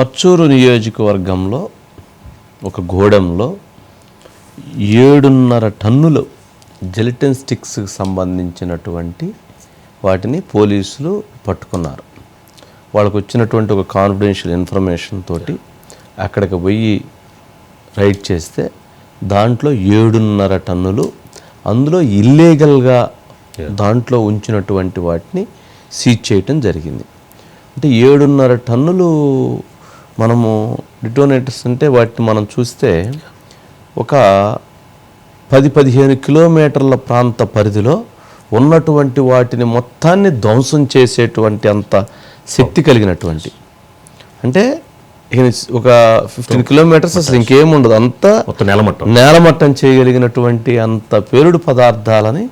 పచ్చూరు నియోజకవర్గంలో ఒక గోడెంలో ఏడున్నర టన్నులు జెలిటిన్ స్టిక్స్కి సంబంధించినటువంటి వాటిని పోలీసులు పట్టుకున్నారు. వాళ్ళకు వచ్చినటువంటి ఒక కాన్ఫిడెన్షియల్ ఇన్ఫర్మేషన్ తోటి అక్కడికి పోయి రైడ్ చేస్తే దాంట్లో ఏడున్నర టన్నులు అందులో ఇల్లీగల్గా దాంట్లో ఉంచినటువంటి వాటిని సీజ్ చేయటం జరిగింది. అంటే ఏడున్నర టన్నులు మనము డిటోనేటర్స్ అంటే వాటిని మనం చూస్తే ఒక పది పదిహేను కిలోమీటర్ల ప్రాంత పరిధిలో ఉన్నటువంటి వాటిని మొత్తాన్ని ధ్వంసం చేసేటువంటి అంత శక్తి కలిగినటువంటి. అంటే ఒక ఫిఫ్టీన్ కిలోమీటర్స్ అసలు ఇంకేం ఉండదు అంతా నేలమట్టం. నేలమట్టం చేయగలిగినటువంటి అంత పేలుడు పదార్థాలని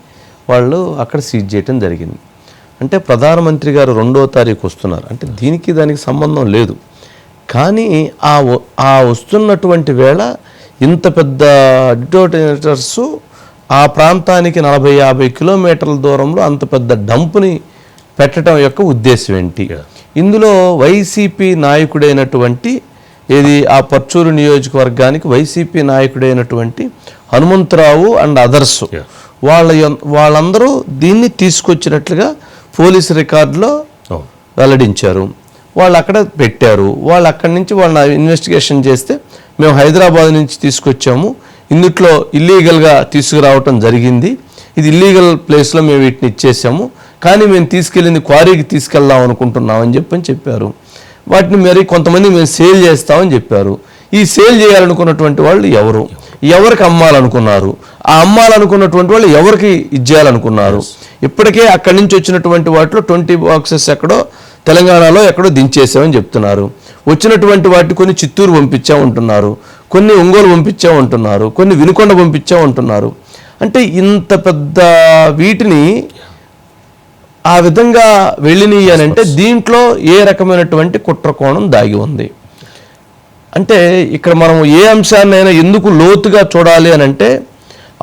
వాళ్ళు అక్కడ సీజ్ చేయటం జరిగింది. అంటే ప్రధానమంత్రి గారు రెండో తారీఖు వస్తున్నారు. అంటే దీనికి దానికి సంబంధం లేదు. కానీ ఆ ఆ వస్తున్నటువంటి వేళ ఇంత పెద్ద డిటోనేటర్స్ ఆ ప్రాంతానికి నలభై యాభై కిలోమీటర్ల దూరంలో అంత పెద్ద డంప్ని పెట్టడం యొక్క ఉద్దేశం ఏంటి? ఇందులో వైసీపీ నాయకుడైనటువంటి ఏది ఆ పర్చూరు నియోజకవర్గానికి వైసీపీ నాయకుడైనటువంటి హనుమంతరావు అండ్ అదర్స్. వాళ్ళ వాళ్ళందరూ దీన్ని తీసుకొచ్చినట్లుగా పోలీసు రికార్డులో వెల్లడించారు. వాళ్ళు అక్కడ పెట్టారు. వాళ్ళు అక్కడి నుంచి వాళ్ళని ఇన్వెస్టిగేషన్ చేస్తే మేము హైదరాబాద్ నుంచి తీసుకొచ్చాము. ఇందుట్లో ఇల్లీగల్గా తీసుకురావటం జరిగింది. ఇది ఇల్లీగల్ ప్లేస్లో మేము వీటిని ఇచ్చేసాము. కానీ మేము తీసుకెళ్ళింది క్వారీకి తీసుకెళ్దాం అనుకుంటున్నామని చెప్పని చెప్పారు. వాటిని మరి కొంతమంది మేము సేల్ చేస్తామని చెప్పారు. ఈ సేల్ చేయాలనుకున్నటువంటి వాళ్ళు ఎవరు? ఎవరికి అమ్మాలనుకున్నారు? ఆ అమ్మాలనుకున్నటువంటి వాళ్ళు ఎవరికి ఇచ్చేయాలనుకున్నారు? ఇప్పటికే అక్కడి నుంచి వచ్చినటువంటి వాటిలో ట్వంటీ బాక్సెస్ ఎక్కడో తెలంగాణలో ఎక్కడో దించేసామని చెప్తున్నారు. వచ్చినటువంటి వాటి కొన్ని చిత్తూరు పంపించా ఉంటున్నారు కొన్ని ఒంగోలు పంపించా ఉంటున్నారు కొన్ని వినుకొండ పంపించా ఉంటున్నారు అంటే ఇంత పెద్ద వీటిని ఆ విధంగా వెళ్ళినాయి అని అంటే దీంట్లో ఏ రకమైనటువంటి కుట్ర కోణం దాగి ఉంది. అంటే ఇక్కడ మనం ఏ అంశాన్నైనా ఎందుకు లోతుగా చూడాలి అని అంటే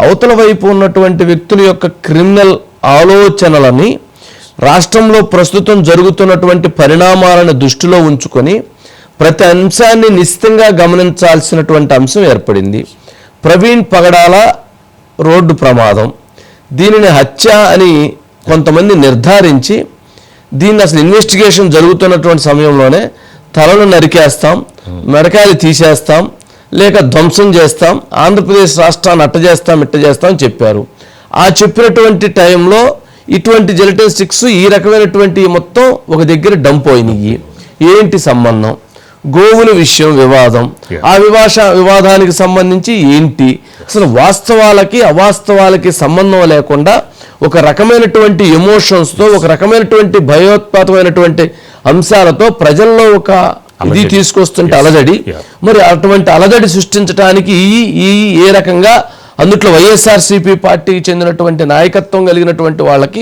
అవతల వైపు ఉన్నటువంటి వ్యక్తుల యొక్క క్రిమినల్ ఆలోచనలని రాష్ట్రంలో ప్రస్తుతం జరుగుతున్నటువంటి పరిణామాలను దృష్టిలో ఉంచుకొని ప్రతి అంశాన్ని నిశ్చితంగా గమనించాల్సినటువంటి అంశం ఏర్పడింది. ప్రవీణ్ పగడాల రోడ్డు ప్రమాదం. దీనిని హత్య అని కొంతమంది నిర్ధారించి దీన్ని అసలు ఇన్వెస్టిగేషన్ జరుగుతున్నటువంటి సమయంలోనే తలను నరికేస్తాం మెడకాయలు తీసేస్తాం లేక ధ్వంసం చేస్తాం ఆంధ్రప్రదేశ్ రాష్ట్రాన్ని అట్ట చేస్తాం ఇట్ట చేస్తాం అని చెప్పారు. ఆ చెప్పినటువంటి టైంలో ఇటువంటి జెలటిన్ స్టిక్స్ ఈ రకమైనటువంటి మొత్తం ఒక దగ్గర డంప్ అయినాయి ఏంటి సంబంధం? గోవుల విషయం వివాదం. ఆ వివాష వివాదానికి సంబంధించి ఏంటి? అసలు వాస్తవాలకి అవాస్తవాలకి సంబంధం లేకుండా ఒక రకమైనటువంటి ఎమోషన్స్తో ఒక రకమైనటువంటి భయోత్పాతమైనటువంటి అంశాలతో ప్రజల్లో ఒక ఇది తీసుకొస్తుంటే అలజడి. మరి అటువంటి అలజడి సృష్టించడానికి ఈ ఈ ఏ రకంగా అందుట్లో వైఎస్ఆర్సీపీ పార్టీకి చెందినటువంటి నాయకత్వం కలిగినటువంటి వాళ్ళకి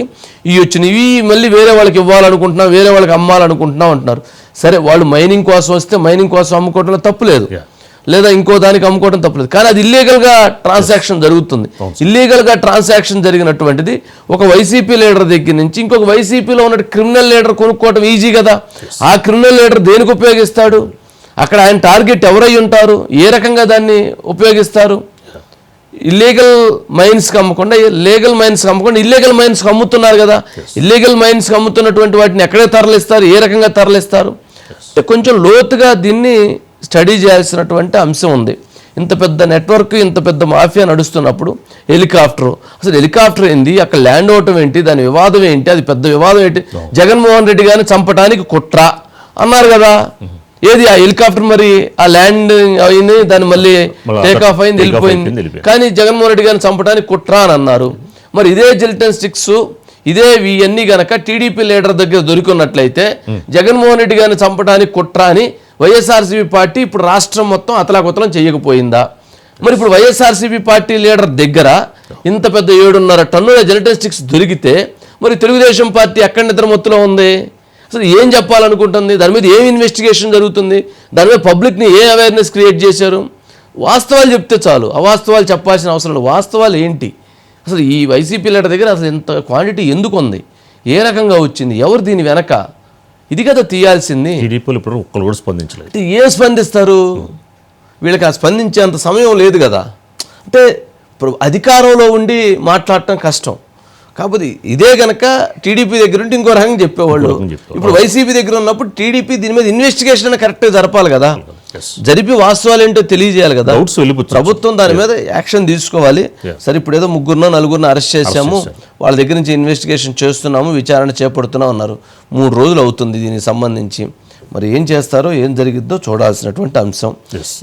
ఈ వచ్చినవి మళ్ళీ వేరే వాళ్ళకి ఇవ్వాలనుకుంటున్నాం వేరే వాళ్ళకి అమ్మాలనుకుంటున్నాం అంటున్నారు. సరే వాళ్ళు మైనింగ్ కోసం వస్తే మైనింగ్ కోసం అమ్ముకోవడంలో తప్పులేదు. లేదా. ఇంకో దానికి అమ్ముకోవడం తప్పలేదు కానీ అది ఇల్లీగల్గా ట్రాన్సాక్షన్ జరుగుతుంది. ఇల్లీగల్గా ట్రాన్సాక్షన్ జరిగినటువంటిది ఒక వైసీపీ లీడర్ దగ్గర నుంచి ఇంకొక వైసీపీలో ఉన్న క్రిమినల్ లీడర్ కొనుక్కోవడం ఈజీ కదా. ఆ క్రిమినల్ లీడర్ దేనికి ఉపయోగిస్తాడు? అక్కడ ఆయన టార్గెట్ ఎవరై ఉంటారు? ఏ రకంగా దాన్ని ఉపయోగిస్తారు? ఇల్లీగల్ మైన్స్కి అమ్మకుండా లీగల్ మైన్స్కి అమ్మకుండా ఇల్లీగల్ మైన్స్కి అమ్ముతున్నారు కదా. ఇల్లీగల్ మైన్స్కి అమ్ముతున్నటువంటి వాటిని ఎక్కడే తరలిస్తారు? ఏ రకంగా తరలిస్తారు? కొంచెం లోతుగా దీన్ని స్టడీ చేయాల్సినటువంటి అంశం ఉంది. ఇంత పెద్ద నెట్వర్క్ ఇంత పెద్ద మాఫియా నడుస్తున్నప్పుడు హెలికాప్టర్. అసలు హెలికాప్టర్ ఏంది? అక్కడ ల్యాండ్ అవటం ఏంటి? దాని వివాదం ఏంటి? అది పెద్ద వివాదం ఏంటి? జగన్మోహన్ రెడ్డి గారిని చంపడానికి కుట్ర. అన్నారు కదా. ఏది ఆ హెలికాప్టర్ మరి? ఆ ల్యాండ్ అయింది దాన్ని మళ్ళీ టేక్ ఆఫ్ అయింది వెళ్ళిపోయింది. కానీ జగన్మోహన్ రెడ్డి గారిని చంపడానికి కుట్ర అని అన్నారు. మరి ఇదే జిల్టన్ స్టిక్స్ ఇదే ఇవన్నీ గనక టీడీపీ లీడర్ దగ్గర దొరికినట్లయితే జగన్మోహన్ రెడ్డి గారిని చంపడానికి కుట్ర అని వైఎస్ఆర్సీపీ పార్టీ ఇప్పుడు రాష్ట్రం మొత్తం అతలాకుతలం చేయకపోయిందా? మరి ఇప్పుడు వైఎస్ఆర్సీపీ పార్టీ లీడర్ దగ్గర ఇంత పెద్ద ఏడున్నర టన్నుల జెలటిన్ స్టిక్స్ దొరికితే మరి తెలుగుదేశం పార్టీ ఎక్కడ నిద్ర మొత్తులో ఉంది? అసలు ఏం చెప్పాలనుకుంటుంది? దాని మీద ఏం ఇన్వెస్టిగేషన్ జరుగుతుంది? దాని మీద పబ్లిక్ని ఏ అవేర్నెస్ క్రియేట్ చేశారు? వాస్తవాలు చెప్తే చాలు. అవాస్తవాలు చెప్పాల్సిన అవసరం లేదు. వాస్తవాలు ఏంటి? అసలు ఈ వైసీపీ లీడర్ దగ్గర అసలు ఇంత క్వాంటిటీ ఎందుకు ఉంది? ఏ రకంగా వచ్చింది? ఎవరు దీని వెనక? ఇది కదా తీయాల్సింది. టీడీపీలు ఇప్పుడు ఒక్కరు కూడా స్పందించలేదు. ఏ స్పందిస్తారు? వీళ్ళకి ఆ స్పందించేంత సమయం లేదు కదా. అంటే ఇప్పుడు అధికారంలో ఉండి మాట్లాడటం కష్టం. కాకపోతే ఇదే గనక టీడీపీ దగ్గర ఉంటే ఇంకో రకంగా చెప్పేవాళ్ళు. ఇప్పుడు వైసీపీ దగ్గర ఉన్నప్పుడు టీడీపీ దీని మీద ఇన్వెస్టిగేషన్ కరెక్ట్గా జరపాలి కదా. జరిపి వాస్తవాలు ఏంటో తెలియజేయాలి కదా. ప్రభుత్వం దాని మీద యాక్షన్ తీసుకోవాలి. సరే ఇప్పుడు ఏదో ముగ్గురునో నలుగురిని అరెస్ట్ చేశాము. వాళ్ళ దగ్గర నుంచి ఇన్వెస్టిగేషన్ చేస్తున్నాము విచారణ చేపడుతున్నాం అన్నారు. మూడు రోజులు అవుతుంది దీనికి సంబంధించి. మరి ఏం చేస్తారో ఏం జరిగిద్దో చూడాల్సినటువంటి అంశం.